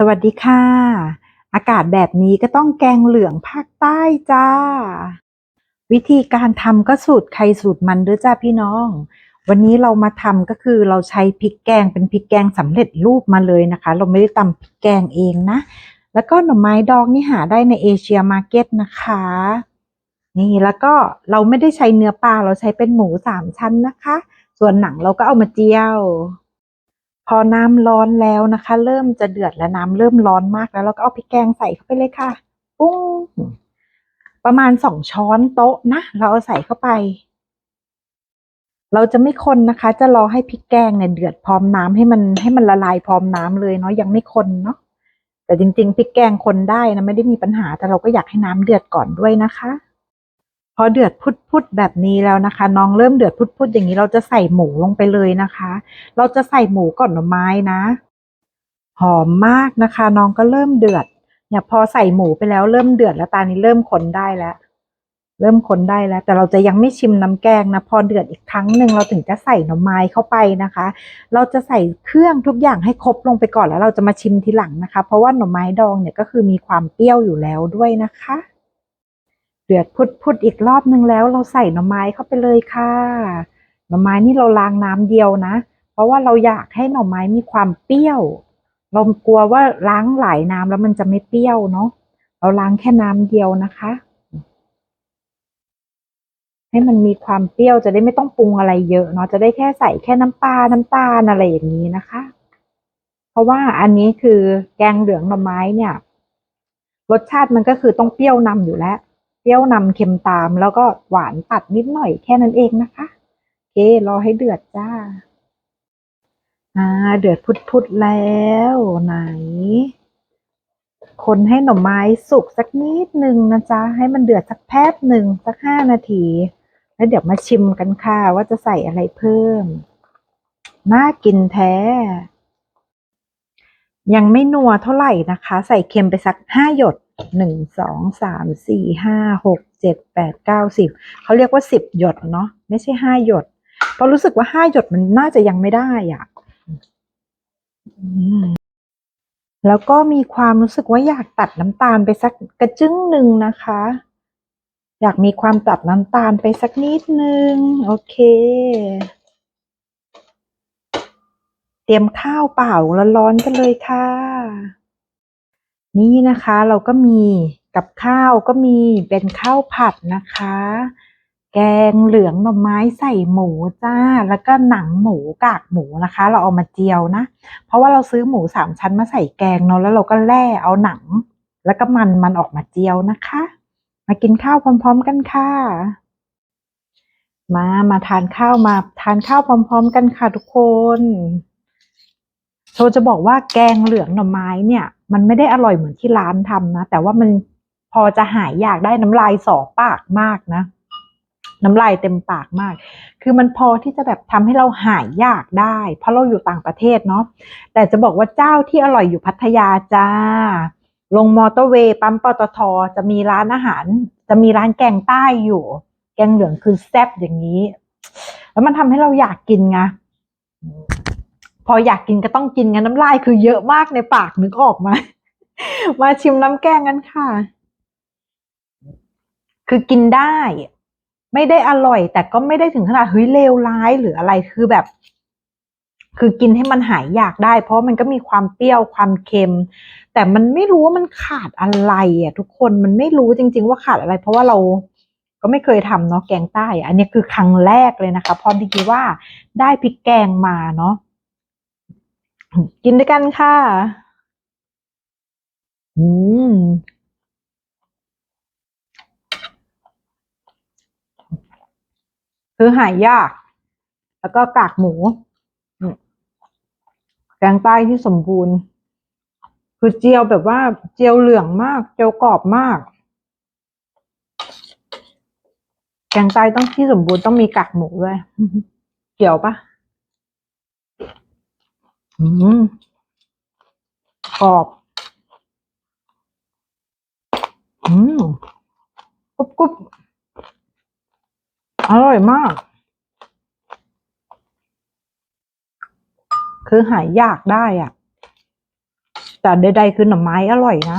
สวัสดีค่ะ อากาศแบบนี้ก็ต้องแกงเหลืองภาคใต้จ้า วิธีการทำก็สูตรใครสูตรมันเด้อจ้าพี่น้อง วันนี้เรามาทำก็คือเราใช้พริกแกงเป็นพริกแกงสำเร็จรูปมาเลยนะคะ เราไม่ได้ตำพริกแกงเองนะ แล้วก็หน่อไม้ดองนี่หาได้ในเอเชียมาร์เก็ตนะคะ นี่แล้วก็เราไม่ได้ใช้เนื้อปลาเราใช้เป็นหมูสามชั้นนะคะ ส่วนหนังเราก็เอามาเจียว พอน้ำร้อนแล้วนะคะ เริ่มจะเดือดแล้วน้ำเริ่มร้อนมากแล้วเราก็เอาพริกแกงใส่เข้าไปเลยค่ะปุ้งประมาณสองช้อนโต๊ะนะเราเอาใส่เข้าไป เราจะไม่คนนะคะ จะรอให้พริกแกงเนี่ยเดือดพร้อมน้ำให้มันให้มันละลายพร้อมน้ำเลยเนาะยังไม่คนเนาะแต่จริงๆพริกแกงคนได้นะไม่ได้มีปัญหาแต่เราก็อยากให้น้ำเดือดก่อนด้วยนะคะ พอเดือดพุดๆแบบนี้แล้วนะคะ น้องเริ่มเดือดพุดๆอย่างนี้เราจะใส่หมูลงไปเลยนะคะ เราจะใส่หมูก่อนหน่อไม้นะ หอมมากนะคะ น้องก็เริ่มเดือดเนี่ยพอใส่หมูไปแล้วเริ่มเดือดแล้วตอนนี้เริ่มคนได้แล้ว เริ่มคนได้แล้ว แต่เราจะยังไม่ชิมน้ำแกงนะพอเดือดอีกครั้งหนึ่งเราถึงจะใส่หน่อไม้เข้าไปนะคะ เราจะใส่เครื่องทุกอย่างให้ครบลงไปก่อนแล้วเราจะมาชิมทีหลังนะคะ เพราะว่าหน่อไม้ดองเนี่ยก็คือมีความเปรี้ยวอยู่แล้วด้วยนะคะ เดือดพุดๆอีกรอบนึงแล้ว เราใส่หน่อไม้เข้าไปเลยค่ะ หน่อไม้นี่เราล้างน้ำเดียวนะ เพราะว่าเราอยากให้หน่อไม้มีความเปรี้ยว เรากลัวว่าล้างหลายน้ำแล้วมันจะไม่เปรี้ยวเนาะ เราล้างแค่น้ำเดียวนะคะ ให้มันมีความเปรี้ยวจะได้ไม่ต้องปรุงอะไรเยอะเนาะ จะได้แค่ใส่แค่น้ำปลา น้ำตาลอะไรอย่างนี้นะคะ เพราะว่าอันนี้คือแกงเหลืองหน่อไม้เนี่ย รสชาติมันก็คือต้องเปรี้ยวนำอยู่แล้ว เปรี้ยวนำเค็มตาม แล้วก็หวานตัดนิดหน่อยแค่นั้นเองนะคะโอเครอให้เดือดจ้า อ่า เดือดพุดๆแล้วไหน คนให้หน่อไม้สุกสักนิดหนึ่งนะจ๊ะ ให้มันเดือดสักแป๊บหนึ่งสักห้านาที แล้วเดี๋ยวมาชิมกันค่ะว่าจะใส่อะไรเพิ่ม น่ากินแท้ ยังไม่นัวเท่าไหร่นะคะ ใส่เค็มไปสักห้าหยด หนึ่งสองสามสี่ห้าหกเจ็ดแปดเก้าสิบเขาเรียกว่าสิบหยดเนาะไม่ใช่ห้าหยด เพราะรู้สึกว่าห้าหยดมันน่าจะยังไม่ได้อะแล้วก็มีความรู้สึกว่าอยากตัดน้ำตาลไปสักกระจึ้งหนึ่งนะคะ อยากมีความตัดน้ำตาลไปสักนิดนึง โอเค เตรียมข้าวเปล่าร้อนๆกันเลยค่ะ นี่นะคะเราก็มีกับข้าวก็มีเป็นข้าวผัดนะคะ แกงเหลืองหน่อไม้ใส่หมูจ้า แล้วก็หนังหมูกากหมูนะคะ เราเอามาเจียวนะ เพราะว่าเราซื้อหมูสามชั้นมาใส่แกงเนาะแล้วเราก็แล่เอาหนัง แล้วก็มันมันออกมาเจียวนะคะ มากินข้าวพร้อม ๆ กันค่ะ มามาทานข้าวมาทานข้าวพร้อม ๆ กันค่ะทุกคน โชจะบอกว่าแกงเหลืองหน่อไม้เนี่ย มันไม่ได้อร่อยเหมือนที่ร้านทำนะ แต่ว่ามันพอจะหายอยากได้น้ำลายสอปากมากนะ น้ำลายเต็มปากมาก คือมันพอที่จะแบบทำให้เราหายอยากได้ เพราะเราอยู่ต่างประเทศเนาะแต่จะบอกว่าเจ้าที่อร่อยอยู่พัทยาจ้า ลงมอเตอร์เวย์ปั๊มปตทจะมีร้านอาหาร จะมีร้านแกงใต้อยู่ แกงเหลืองคือแซ่บอย่างนี้ แล้วมันทำให้เราอยากกินไง พออยากกินก็ต้องกินกันน้ำลายคือเยอะมากในปากนึกออกมา มาชิมน้ำแกงกันค่ะ คือกินได้ ไม่ได้อร่อย แต่ก็ไม่ได้ถึงขนาดเฮ้ยเลวร้ายหรืออะไรคือแบบ คือกินให้มันหายอยากได้ เพราะมันก็มีความเปรี้ยวความเค็ม แต่มันไม่รู้ว่ามันขาดอะไรอะ ทุกคนมันไม่รู้จริง ๆ ว่าขาดอะไร เพราะว่าเราก็ไม่เคยทำเนาะแกงใต้ อันนี้คือครั้งแรกเลยนะคะ พอดีว่าได้พริกแกงมาเนาะ กินด้วยกันค่ะ อืม คือหายยาก แล้วก็กากหมู แกงใต้ที่สมบูรณ์ คือเจียวแบบว่าเจียวเหลืองมาก เจียวกรอบมาก แกงใต้ต้องที่สมบูรณ์ต้องมีกากหมูด้วย เกี่ยวปะ กรอบอืมกรุบกรุบอร่อยมาก คือหายยากได้อะ แต่ใดๆคือหน่อไม้อร่อยนะ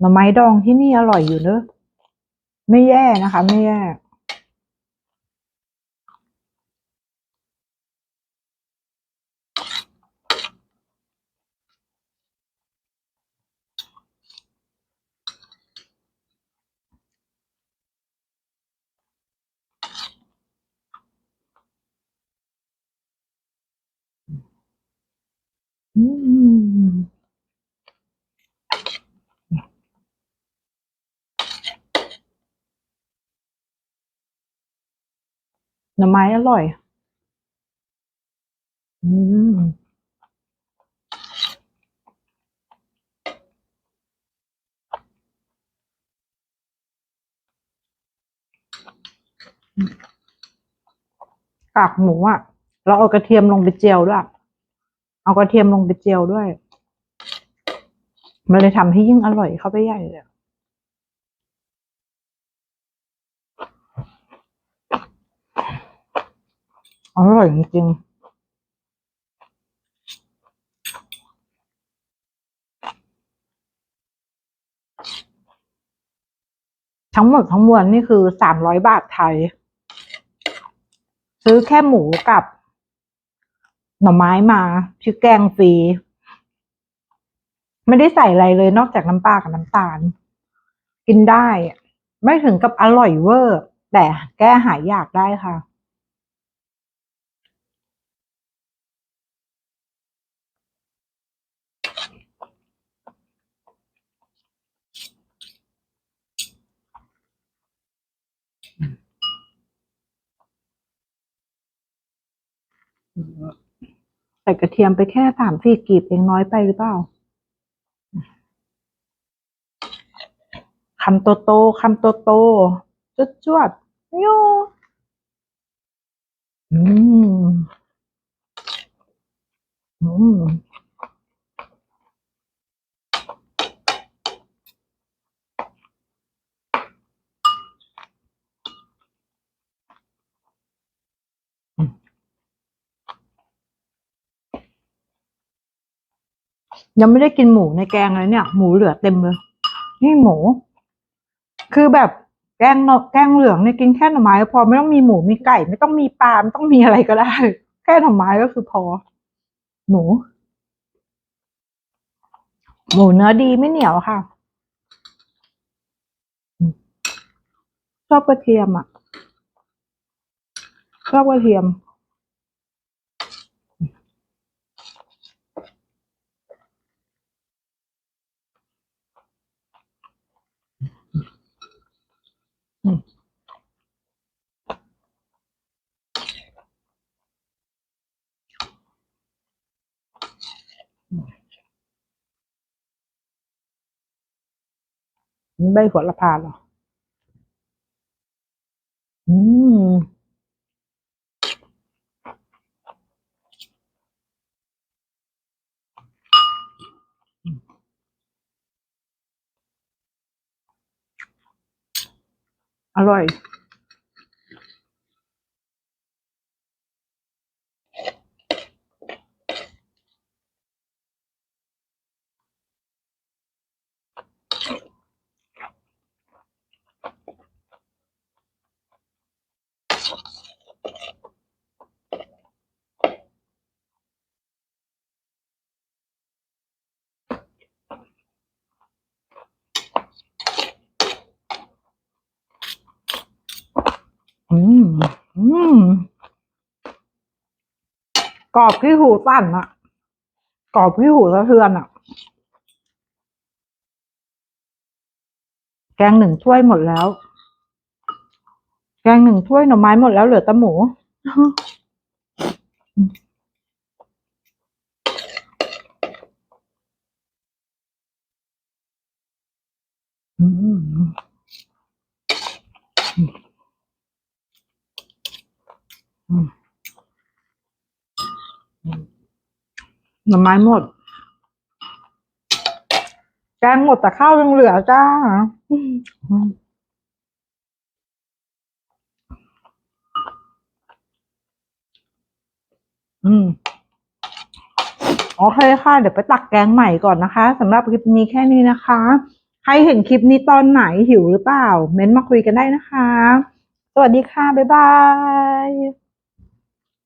หน่อไม้ดองที่นี่อร่อยอยู่เนอะ ไม่แย่นะคะ ไม่แย่ หน่อไม้อร่อย อืมกากหมูอะเราเอากระเทียมลงไปเจียวด้วย เอากระเทียมลงไปเจียวด้วย มันเลยทำให้ยิ่งอร่อยเข้าไปใหญ่เลย อร่อยจริงทั้งหมดทั้งมวลนี่คือสามร้อยบาทไทย ซื้อแค่หมูกับ หน่อไม้มาชื่อแกงฟรี ไม่ได้ใส่อะไรเลยนอกจากน้ำปลากับน้ำตาล กินได้ ไม่ถึงกับอร่อยเวอร์ แต่แก้หายอยากได้ค่ะ ใส่กระเทียมไปแค่สามสี่กลีบเองน้อยไปหรือเปล่าคำโตโตคำโตโตจวดจวดโยอืมอืม ยังไม่ได้กินหมูในแกงเลยเนี่ย หมูเหลือเต็มเลย นี่หมู คือแบบแกงเนแกงเหลืองเนี่ยกินแค่หน่อไม้พอไม่ต้องมีหมูมีไก่ ไม่ต้องมีปลาไม่ต้องมีอะไรก็ได้ แค่หน่อไม้ก็คือพอ หมู หมูเนื้อดีไม่เหนียวค่ะชอบกระเทียมอะชอบกระเทียม ใบโหระพาเหรอ อืม อร่อย อืม อืม กรอบที่หูสั่นอะกรอบที่หูสะเทือนอะแกงหนึ่งถ้วยหมดแล้ว แกงหนึ่งถ้วยหน่อไม้หมดแล้วเหลือแต่หมูอืม หน่อไม้หมด แกงหมดแต่ข้าวยังเหลือจ้าอืมอืมโอเคค่ะ เดี๋ยวไปตักแกงใหม่ก่อนนะคะสำหรับคลิปนี้แค่นี้นะคะ ใครเห็นคลิปนี้ตอนไหนหิวหรือเปล่า เม้นมาคุยกันได้นะคะ สวัสดีค่ะ บ๊ายบาย